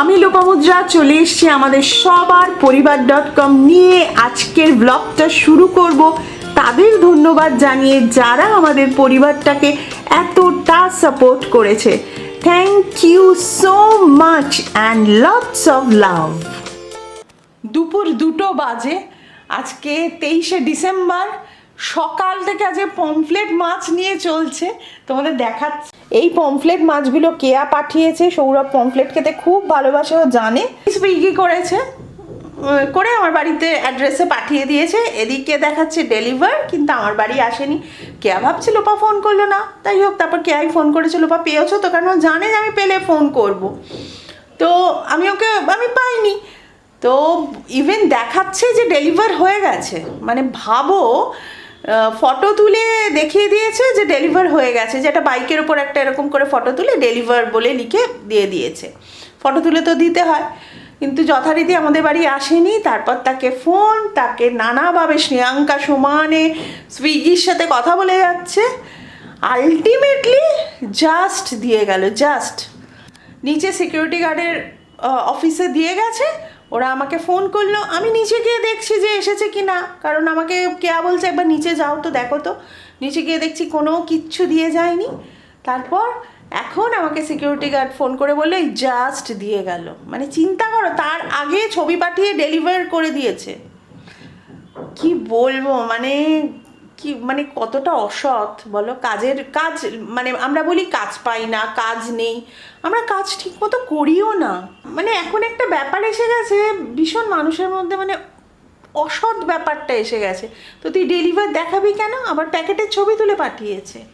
আমি লোপামুদ্রা চলে এসেছি আমাদের সবার পরিবার ডট কম নিয়ে। আজকের ব্লগটা শুরু করব। তাদের ধন্যবাদ জানিয়ে যারা আমাদের পরিবারটাকে এতটা সাপোর্ট করেছে। Thank you so much and lots of love দুপুর দুটো বাজে। আজকে তেইশে ডিসেম্বর। সকাল থেকে আজকে পমফ্লেট মাছ নিয়ে চলছে। তোমাদের দেখাচ্ছি এই পমফ্লেট মাছগুলো কেয়া পাঠিয়েছে? সৌরভ পমফ্লেট খেতে খুব ভালোবাসে, ও জানে। সুইগি করেছে করে আমার বাড়িতে অ্যাড্রেসে পাঠিয়ে দিয়েছে। এদিকে দেখাচ্ছে ডেলিভার কিন্তু আমার বাড়ি আসেনি। কেয়া ভাবছে, লোপা ফোন করল না। তাই হোক, তারপর কেয়াই ফোন করেছে, লোপা, পেয়েছ তো? কারণ জানে যে আমি পেলে ফোন করব। তো আমি ওকে, আমি পাইনি। তো ইভেন দেখাচ্ছে যে ডেলিভার হয়ে গেছে। মানে ভাবো ফটো তুলে দেখিয়ে দিয়েছে যে ডেলিভার হয়ে গেছে। যেটা বাইকের ওপর একটা এরকম করে ফটো তুলে ডেলিভার বলে লিখে দিয়ে দিয়েছে। ফটো তুলে তো দিতে হয়, কিন্তু যথারীতি আমাদের বাড়ি আসেনি। তারপর তাকে ফোন তাকে নানাভাবে শ্রেয়াঙ্কা সমানে, সুইগির সাথে কথা বলে যাচ্ছে। আলটিমেটলি জাস্ট দিয়ে গেল জাস্ট নিচে সিকিউরিটি গার্ডের অফিসে দিয়ে গেছে। ওরা আমাকে ফোন করল, আমি নিচে গিয়ে দেখছি যে এসেছে কি না কারণ আমাকে কেয়া বলছে, একবার নিচে যাও তো, দেখো তো। নিচে গিয়ে দেখছি কোনো কিচ্ছু দিয়ে যায়নি। তারপর এখন আমাকে সিকিউরিটি গার্ড ফোন করে বলল, এই জাস্ট দিয়ে গেল। মানে চিন্তা করো, তার আগে ছবি পাঠিয়ে ডেলিভার করে দিয়েছে। কি বলব? মানে কি মানে কতটা অসৎ বলো? কাজের কাজ মানে আমরা বলি কাজ পাই না, কাজ নেই। আমরা কাজ ঠিক মতো করিও না। মানে এখন একটা ব্যাপার এসে গেছে, ভীষণ মানুষের মধ্যে মানে অসৎ ব্যাপারটা এসে গেছে। তো তুই ডেলিভার দেখাবি কেন? আবার প্যাকেটের ছবি তুলে পাঠিয়েছে।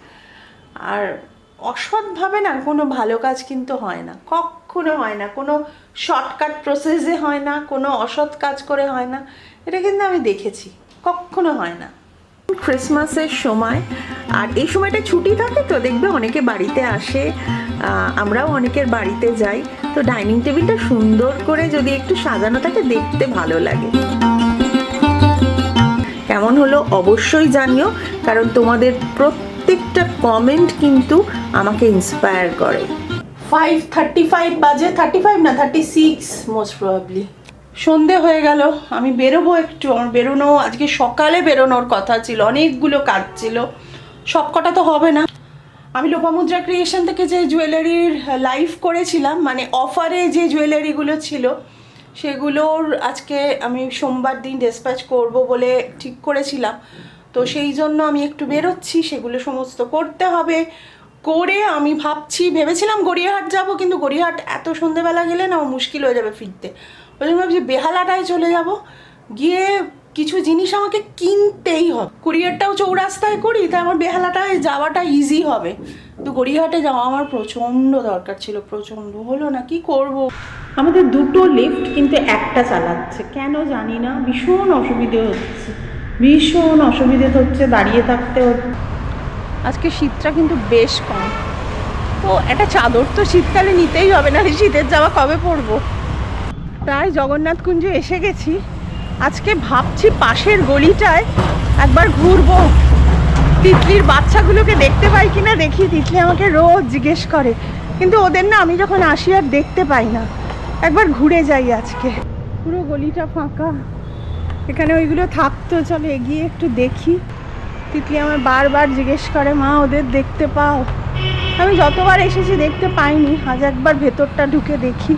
আর অসৎভাবে না, কোনো ভালো কাজ কিন্তু হয় না। কখনো হয় না। কোনো শর্টকাট প্রসেসে হয় না, কোনো অসৎ কাজ করে হয় না। এটা কিন্তু আমি দেখেছি। কখনো হয় না। ক্রিসমাসের সময়। আর এই সময়টা ছুটি থাকে তো, দেখবে অনেকে বাড়িতে আসে আমরাও অনেকের বাড়িতে যাই। তো ডাইনিং টেবিলটা সুন্দর করে যদি একটু সাজানো থাকে, দেখতে ভালো লাগে। কেমন হলো অবশ্যই জানিও, কারণ তোমাদের প্রত্যেকটা কমেন্ট কিন্তু আমাকে ইন্সপায়ার করে। ফাইভ থার্টি ফাইভ বাজে থার্টি ফাইভ না থার্টি সিক্স মোস্ট প্রবাবলি সন্ধে হয়ে গেল, আমি বেরোবো একটু, আমার বেরোনো, আজকে সকালে বেরোনোর কথা ছিল, অনেকগুলো কাজ ছিল সব কটা তো হবে না। আমি লোপামুদ্রা ক্রিয়েশন থেকে যে জুয়েলারির লাইভ করেছিলাম মানে অফারে যে জুয়েলারিগুলো ছিল, সেগুলোর আজকে আমি সোমবার দিন ডিসপ্যাচ করব বলে ঠিক করেছিলাম। তো সেই জন্য আমি একটু বেরোচ্ছি, সেগুলো সমস্ত করতে হবে। করে আমি ভাবছি, ভেবেছিলাম গড়িয়াহাট যাব, কিন্তু গড়িয়াহাট এত সন্ধেবেলা গেলে না, মুশকিল হয়ে যাবে ফিরতে। ওই জন্য ভাবছি বেহালাটায় চলে যাব। গিয়ে কিছু জিনিস আমাকে কিনতেই হবে। কুরিয়ারটাও চৌরাস্তায় করি তাই আমার বেহালাটায় যাওয়াটা ইজি হবে। তো গড়িয়াহাটে যাওয়া আমার প্রচণ্ড দরকার ছিল প্রচণ্ড হলো না কি করব? আমাদের দুটো লিফট কিন্তু একটা চালাচ্ছে কেন জানি না ভীষণ অসুবিধে হচ্ছে। ভীষণ অসুবিধে হচ্ছে দাঁড়িয়ে থাকতে হচ্ছে। আজকে শীতটা কিন্তু বেশ কম। তো একটা চাদর তো শীতকালে নিতেই হবে না শীতের জামা কবে পরবো? প্রায় জগন্নাথ কুঞ্জে এসে গেছি। আজকে ভাবছি পাশের গলিটায় একবার ঘুরবো। তিতলির বাচ্চাগুলোকে দেখতে পাই কিনা দেখি, তিতলি আমাকে রোজ জিজ্ঞেস করে। কিন্তু ওদের না আমি যখন আসি আর দেখতে পাই না। একবার ঘুরে যাই আজকে। পুরো গলিটা ফাঁকা। এখানে ওইগুলো থাকতো, চলো এগিয়ে একটু দেখি। তিতলি আমার বারবার জিজ্ঞেস করে, মা, ওদের দেখতে পাও? আমি যতবার এসেছি দেখতে পাইনি। আজ একবার ভেতরটা ঢুকে দেখি,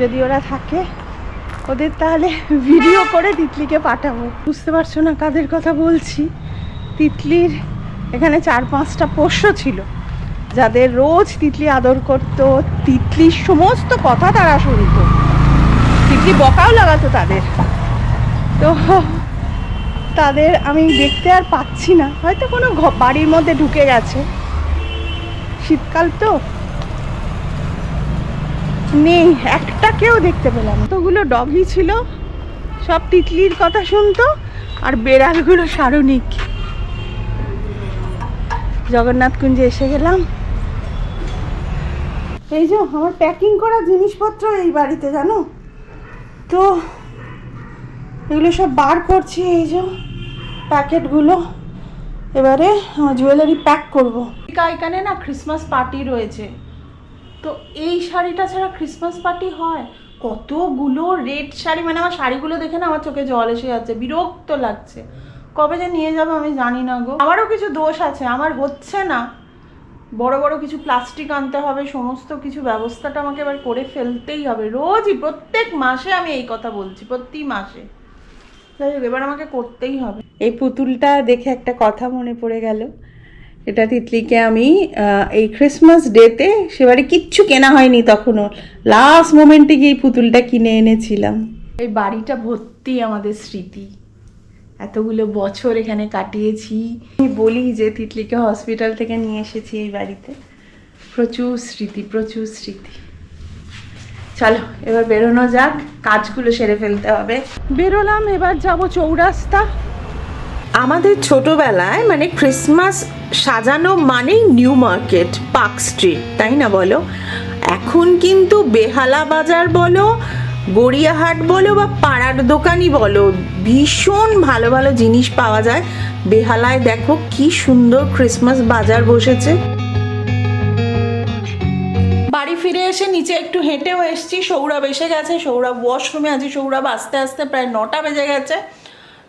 যদি ওরা থাকে। ওদের তাহলে ভিডিও করে তিতলিকে পাঠাবো। বুঝতে পারছ না কাদের কথা বলছি? তিতলির এখানে চার পাঁচটা পোষ্য ছিল, যাদের রোজ তিতলি আদর করতো, তিতলির সমস্ত কথা তারা শুনতো। তিতলি বকাও লাগাতো তাদের। তো তাদের আমি দেখতে আর পাচ্ছি না। হয়তো কোনো বাড়ির মধ্যে ঢুকে গেছে। শীতকাল তো। নেই, একটা কেউ দেখতে পেলাম না। কতগুলো ডগি ছিল, সব তিতলির কথা শুনতো, আর বেড়ালগুলো সারণিক। জগন্নাথ কুঞ্জে এসে গেলাম। এই যে, আমার প্যাকিং করা জিনিসপত্র এই বাড়িতে, জানো? তো, এগুলো সব বার করছি, এই যে, প্যাকেটগুলো। এবারে জুয়েলারি প্যাক করব। এখানে না ক্রিসমাস পার্টি রয়েছে। তো এই শাড়িটা ছাড়া ক্রিসমাস পার্টি হয়? কতগুলো রেড শাড়ি? মানে আমার শাড়িগুলো দেখে না আমার চোখে জল এসে যাচ্ছে, বিরক্ত লাগছে। কবে যে নিয়ে যাব আমি জানি না গো। আমারও কিছু দোষ আছে, আমার হচ্ছে না। বড় বড় কিছু প্লাস্টিক আনতে হবে, সমস্ত কিছু ব্যবস্থাটা আমাকে এবার করে ফেলতেই হবে। রোজই, প্রত্যেক মাসে আমি এই কথা বলছি, প্রতি মাসে। যাই হোক, এবার আমাকে করতেই হবে। এই পুতুলটা দেখে একটা কথা মনে পড়ে গেল। এটা তিতলিকে আমি এই ক্রিসমাস ডেতে সেবারে কিচ্ছু কেনা হয়নি তখনও। লাস্ট মোমেন্টে গিয়ে পুতুলটা কিনে এনেছিলাম। এই বাড়িটা ভর্তি আমাদের স্মৃতি। এতগুলো বছর এখানে কাটিয়েছি। আমি বলি যে তিতলিকে হসপিটাল থেকে নিয়ে এসেছি এই বাড়িতে। প্রচুর স্মৃতি প্রচুর স্মৃতি। চলো, এবার বেরোনো যাক। কাজগুলো সেরে ফেলতে হবে। বেরোলাম, এবার যাব চৌরাস্তা। আমাদের ছোটবেলায় মানে ক্রিসমাস সাজানো মানেই নিউ মার্কেট পার্ক স্ট্রিট তাই না বলো? এখন কিন্তু বেহালা বাজার বলো, গড়িয়াহাট বলো বা পাড়ার দোকানই বলো, ভীষণ ভালো ভালো জিনিস পাওয়া যায়। বেহালায় দেখো কি সুন্দর ক্রিসমাস বাজার বসেছে। বাড়ি ফিরে এসে নিচে একটু হেঁটেও এসেছি, সৌরভ এসে গেছে, সৌরভ ওয়াশরুমে আছে, সৌরভ আস্তে আস্তে প্রায় নটা বেজে গেছে।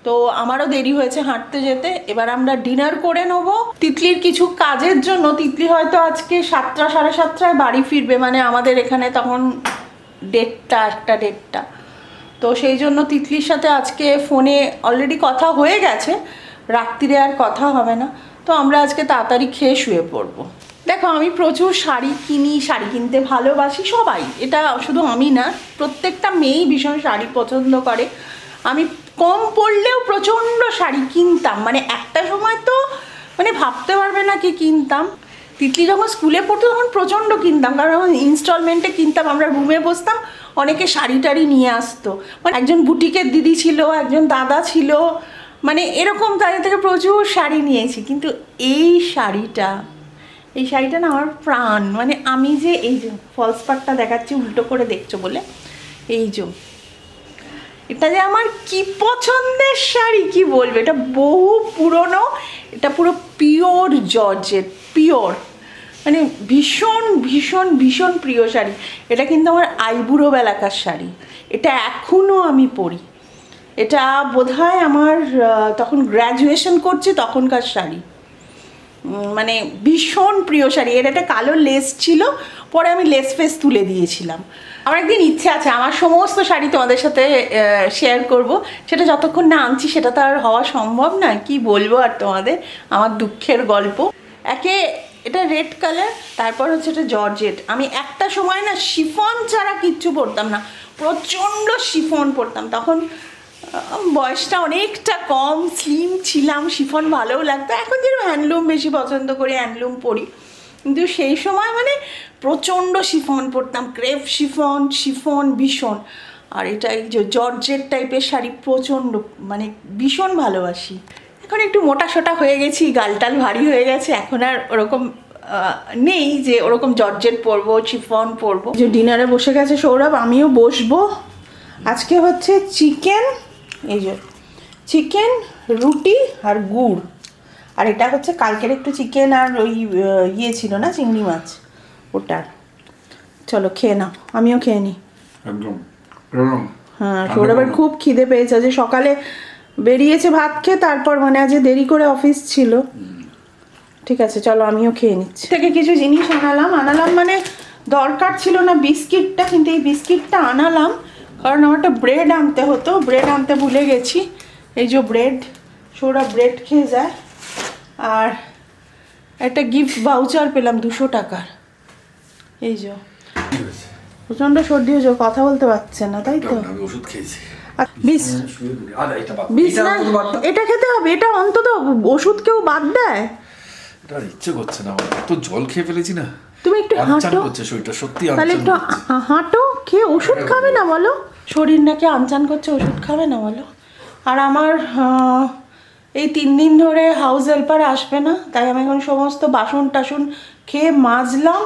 তো আমারও দেরি হয়েছে হাঁটতে যেতে। এবার আমরা ডিনার করে নেব। তিতলির কিছু কাজের জন্য। তিতলি হয়তো আজকে সাতটা, সাড়ে সাতটায় বাড়ি ফিরবে। মানে আমাদের এখানে তখন ডেটটা একটা ডেটটা তো সেই জন্য তিতলির সাথে আজকে ফোনে অলরেডি কথা হয়ে গেছে। রাত্রিরে আর কথা হবে না। তো আমরা আজকে তাড়াতাড়ি খেয়ে শুয়ে পড়ব। দেখো, আমি প্রচুর শাড়ি কিনি, শাড়ি কিনতে ভালোবাসি সবাই। এটা শুধু আমি না, প্রত্যেকটা মেয়েই ভীষণ শাড়ি পছন্দ করে। আমি কম পড়লেও প্রচণ্ড শাড়ি কিনতাম। মানে একটা সময় তো মানে ভাবতে পারবে না কি কিনতাম। তিতলি যখন স্কুলে পড়তো তখন প্রচণ্ড কিনতাম, কারণ ইনস্টলমেন্টে কিনতাম, আমরা রুমে বসতাম, অনেকে শাড়ি টাড়ি নিয়ে আসতো। মানে একজন বুটিকের দিদি ছিল, একজন দাদা ছিল মানে এরকম তাদের থেকে প্রচুর শাড়ি নিয়েছি। কিন্তু এই শাড়িটা এই শাড়িটা না আমার প্রাণ। মানে আমি যে এই যে ফলস পাটটা দেখাচ্ছি, উল্টো করে দেখছ বলে, এই যে এটা যে আমার কি পছন্দের শাড়ি, কি বলব? এটা বহু পুরনো, এটা পুরো পিওর জর্জের পিওর। মানে ভীষণ ভীষণ ভীষণ প্রিয় শাড়ি। এটা কিন্তু আমার আইবুড়ো বেলাকার শাড়ি। এটা এখনও আমি পরি। এটা বোধহয় আমার তখন গ্র্যাজুয়েশন করছি তখনকার শাড়ি। মানে ভীষণ প্রিয় শাড়ি। এর একটা কালো লেস ছিল, পরে আমি লেস ফেস তুলে দিয়েছিলাম। আমার একদিন ইচ্ছে আছে, আমার সমস্ত শাড়ি তোমাদের সাথে শেয়ার করব। সেটা যতক্ষণ না আনছি, সেটা তো আর হওয়া সম্ভব না কি বলব আর তোমাদের? আমার দুঃখের গল্প। একে, এটা রেড কালার তারপর হচ্ছে এটা জর্জেট আমি একটা সময় না শিফন ছাড়া কিচ্ছু পরতাম না। প্রচণ্ড শিফন পরতাম। তখন বয়সটা অনেকটা কম স্লিম ছিলাম, শিফন ভালোও লাগতো। এখন যেরকম হ্যান্ডলুম বেশি পছন্দ করি হ্যান্ডলুম পরি। কিন্তু সেই সময় মানে প্রচণ্ড শিফন পরতাম ক্রেপ শিফন শিফন, ভীষণ। আর এটা এই যে জর্জের টাইপের শাড়ি প্রচণ্ড মানে ভীষণ ভালোবাসি। এখন একটু মোটা সোটা হয়ে গেছি, গালটাল ভারী হয়ে গেছে, এখন আর ওরকম নেই যে ওরকম জর্জেট পরবো, শিফন পরবো। যে ডিনারে বসে গেছে সৌরভ, আমিও বসবো। আজকে হচ্ছে চিকেন, এই যে, চিকেন, রুটি আর গুড়। আর এটা হচ্ছে কালকের একটু চিকেন আর ওই ইয়ে ছিল না চিংড়ি মাছ। ওটার চলো খেয়ে নাও। আমিও খেয়ে নিই। একদম। হ্যাঁ সৌরভের খুব খিদে পেয়েছে। যে সকালে বেরিয়েছে ভাত খেয়ে তারপর মানে আজ দেরি করে অফিস ছিল। ঠিক আছে চলো আমিও খেয়ে নিচ্ছি। থেকে কিছু জিনিস আনালাম। আনালাম মানে দরকার ছিল না বিস্কিটটা কিন্তু এই বিস্কিটটা আনালাম। কারণ আমার একটা ব্রেড আনতে হতো। ব্রেড আনতে ভুলে গেছি। এই যে ব্রেড সৌরভ ব্রেড খেয়ে যায়। আর একটা গিফট ভাউচার পেলাম দুশো টাকার। এই যে? প্রচণ্ড সর্দি হয়েছে কথা বলতে পারছে না তাই তো? ওষুধ খেয়েছি। আরে, এটা খেতে হবে এটা অন্তত ওষুধ কেউ বাদ দেয়? আর ইচ্ছে করছে না এত জল খেয়ে ফেলেছি না। তুমি একটু হাঁটো। করছে শরীরটা সত্যি তাহলে একটু। হাঁটো খেয়ে ওষুধ খাবে না বলো? শরীর নাকি আনচান করছে ওষুধ খাবে না বলো? আর আমার এই তিন দিন ধরে হাউস হেল্পার আসবে না, তাই আমি এখন সমস্ত বাসন টাসন খেয়ে মাজলাম।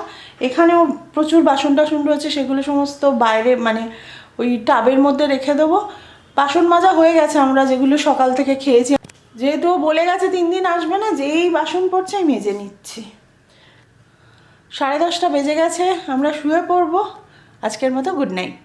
এখানেও প্রচুর বাসন টাসন রয়েছে, সেগুলো সমস্ত বাইরে মানে ওই টাবের মধ্যে রেখে দেবো। বাসন মাজা হয়ে গেছে আমরা, যেগুলো সকাল থেকে খেয়েছি। যেহেতু বলে গেছে তিন দিন আসবে না, যেই বাসন পড়ছে আমি মেজে নিচ্ছি। সাড়ে দশটা বেজে গেছে, আমরা শুয়ে পড়ব। আজকের মতো গুড নাইট